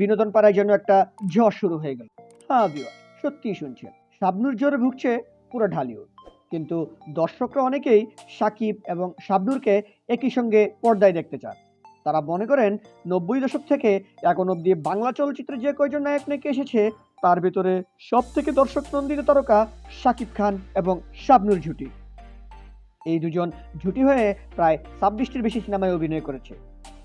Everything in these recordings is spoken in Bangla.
বিনোদন পাড়ায় যেন একটা ঝড় শুরু হয়ে গেল। হ্যাঁ বিওয়া সত্যিই শুনছেন। শাবনুর জ্বরে ভুগছে পুরো ঢালিউড। কিন্তু দর্শকরা অনেকেই সাকিব এবং শাবনুরকে একই সঙ্গে পর্দায় দেখতে চান। তারা মনে করেন নব্বই দশক থেকে এখন অবধি বাংলা চলচ্চিত্রে যে কয়জন নায়ক নায়িকা এসেছে, তার ভিতরে সব থেকে দর্শক নন্দিত তারকা শাকিব খান এবং শাবনুর জুটি এই দুজন জুটি হয়ে প্রায় ছাব্বিশটির বেশি সিনেমায় অভিনয় করেছে।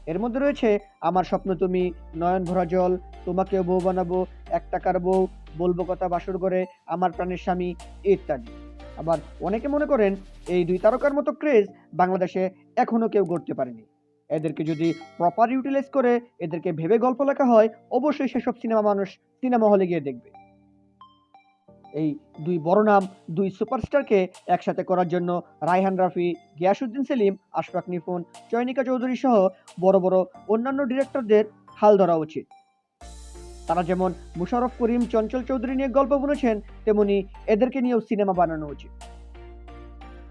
এর মধ্যে রয়েছে, আমার স্বপ্ন তুমি, নয়ন ভরা জল তোমাকে বউ বানাবো, এক টাকার বউ, বলব কথা বাসর করে আমার প্রাণের স্বামী, ইত্যাদি। আবার অনেকে মনে করেন, এই দুই তারকার মতো ক্রেজ বাংলাদেশে এখনও কেউ গড়তে পারেনি। এদেরকে যদি প্রপার ইউটিলাইজ করে, এদেরকে ভেবে গল্প লেখা হয়, অবশ্যই সেসব সিনেমা মানুষ সিনেমা হলে গিয়ে দেখবে। এই দুই বড় নাম, দুই সুপারস্টারকে একসাথে করার জন্য রায়হান রাফি গিয়াসুদ্দিন সেলিম, আশফাক নিপুন চয়নিকা চৌধুরী সহ বড় বড় অন্যান্য ডিরেক্টরদের হাল ধরা উচিত। তারা যেমন মুশারফ করিম, চঞ্চল চৌধুরী নিয়ে গল্প বুনেছেন, তেমনি এদেরকে নিয়েও সিনেমা বানানো উচিত।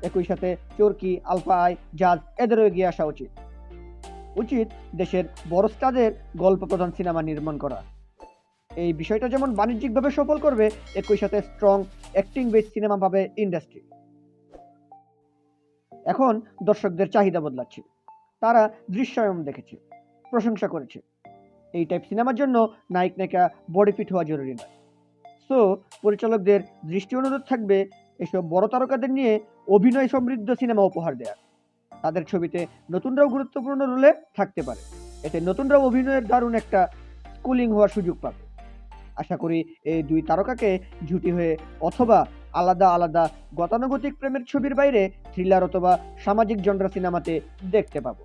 একই সাথে চরকি, আলফা আই, জাজ, এদেরও এগিয়ে আসা উচিত। উচিত দেশের বড় স্টারদের গল্প প্রধান সিনেমা নির্মাণ করা। এই বিষয়টা যেমন বাণিজ্যিকভাবে সফল করবে, একই সাথে স্ট্রং অ্যাক্টিং বেস সিনেমা পাবে ইন্ডাস্ট্রি এখন দর্শকদের চাহিদা বদলাচ্ছে। তারা দৃশ্যায়ন দেখেছে, প্রশংসা করেছে। এই টাইপ সিনেমার জন্য নায়ক, নায়িকা বডি ফিট হওয়া জরুরি নয়। সো পরিচালকদের দৃষ্টি অনুরোধ থাকবে এসব বড় তারকাদের নিয়ে অভিনয় সমৃদ্ধ সিনেমা উপহার দেওয়া তাদের ছবিতে নতুনরাও গুরুত্বপূর্ণ রোলে থাকতে পারে। এতে নতুনরাও অভিনয়ের দারুণ একটা স্কুলিং হওয়ার সুযোগ পাবে। আশা করি এই দুই তারকাকে জুটি হয়ে অথবা আলাদা আলাদা গতানুগতিক প্রেমের ছবির বাইরে থ্রিলার অথবা সামাজিক জনরা সিনেমাতে দেখতে পাবো।